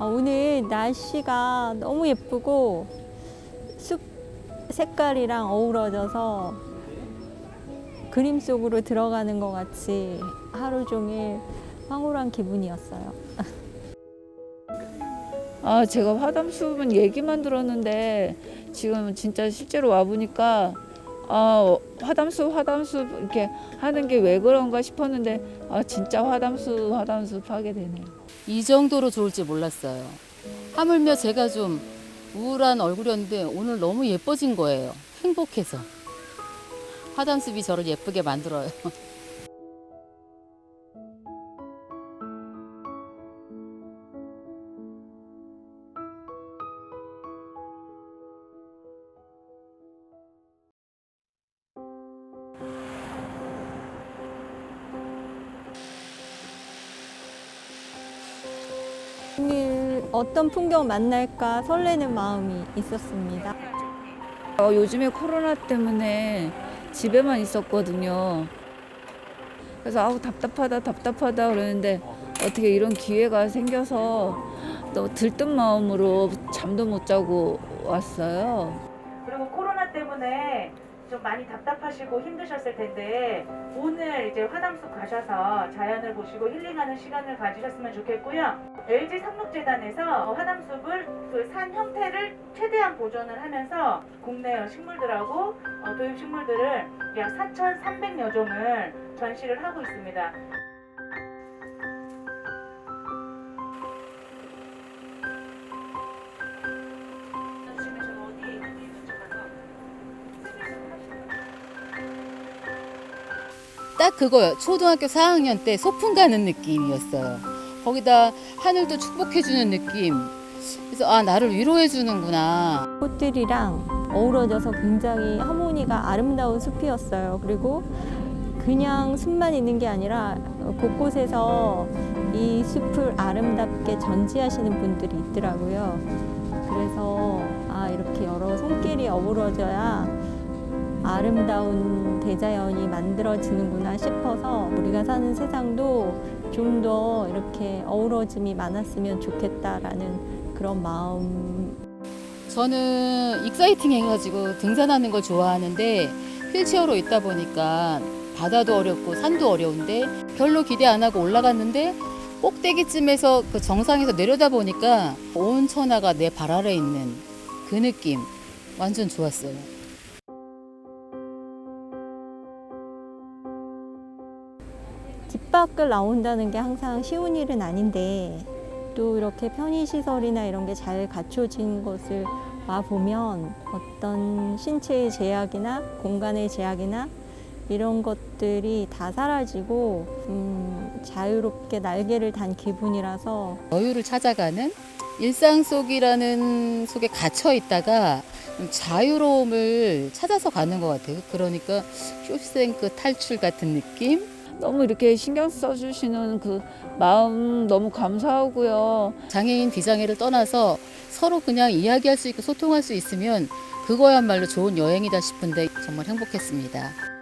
아, 오늘 날씨가 너무 예쁘고 숲 색깔이랑 어우러져서 그림 속으로 들어가는 것 같이 하루 종일 황홀한 기분이었어요. 아, 제가 화담숲은 얘기만 들었는데 지금 진짜 실제로 와 보니까 아, 화담숲 화담숲 이렇게 하는 게 왜 그런가 싶었는데 아, 진짜 화담숲 화담숲 하게 되네요. 이 정도로 좋을지 몰랐어요. 하물며 제가 좀 우울한 얼굴이었는데 오늘 너무 예뻐진 거예요. 행복해서. 화담숲이 저를 예쁘게 만들어요. 오늘 어떤 풍경 만날까 설레는 마음이 있었습니다. 어, 요즘에 코로나 때문에 집에만 있었거든요. 그래서 아우 답답하다 답답하다 그러는데 어떻게 이런 기회가 생겨서 또 들뜬 마음으로 잠도 못 자고 왔어요. 그리고 코로나 때문에 좀 많이 답답하시고 힘드셨을 텐데 오늘 이제 화담숲 가셔서 자연을 보시고 힐링하는 시간을 가지셨으면 좋겠고요. LG 상록재단에서 화담숲을 그 산 형태를 최대한 보존을 하면서 국내 식물들하고 어, 도입 식물들을 약 4,300여 종을 전시를 하고 있습니다. 딱 그거요. 초등학교 4학년 때 소풍 가는 느낌이었어요. 거기다 하늘도 축복해주는 느낌. 그래서 아, 나를 위로해주는구나. 꽃들이랑 어우러져서 굉장히 하모니가 아름다운 숲이었어요. 그리고 그냥 숲만 있는 게 아니라 곳곳에서 이 숲을 아름답게 전지하시는 분들이 있더라고요. 그래서 아 이렇게 여러 손길이 어우러져야 아름다운 대자연이 만들어지는구나 싶어서 우리가 사는 세상도 좀 더 이렇게 어우러짐이 많았으면 좋겠다라는 그런 마음 저는 익사이팅 해가지고 등산하는 걸 좋아하는데 휠체어로 있다 보니까 바다도 어렵고 산도 어려운데 별로 기대 안 하고 올라갔는데 꼭대기쯤에서 그 정상에서 내려다 보니까 온 천하가 내 발 아래 있는 그 느낌 완전 좋았어요. 집 밖을 나온다는 게 항상 쉬운 일은 아닌데 또 이렇게 편의시설이나 이런 게 잘 갖춰진 곳을 와 보면 어떤 신체의 제약이나 공간의 제약이나 이런 것들이 다 사라지고 음, 자유롭게 날개를 단 기분이라서 여유를 찾아가는 일상 속이라는 속에 갇혀 있다가 자유로움을 찾아서 가는 것 같아요. 그러니까 쇼생크 탈출 같은 느낌? 너무 이렇게 신경 써주시는 그 마음 너무 감사하고요. 장애인 비장애를 떠나서 서로 그냥 이야기할 수 있고 소통할 수 있으면 그거야말로 좋은 여행이다 싶은데 정말 행복했습니다.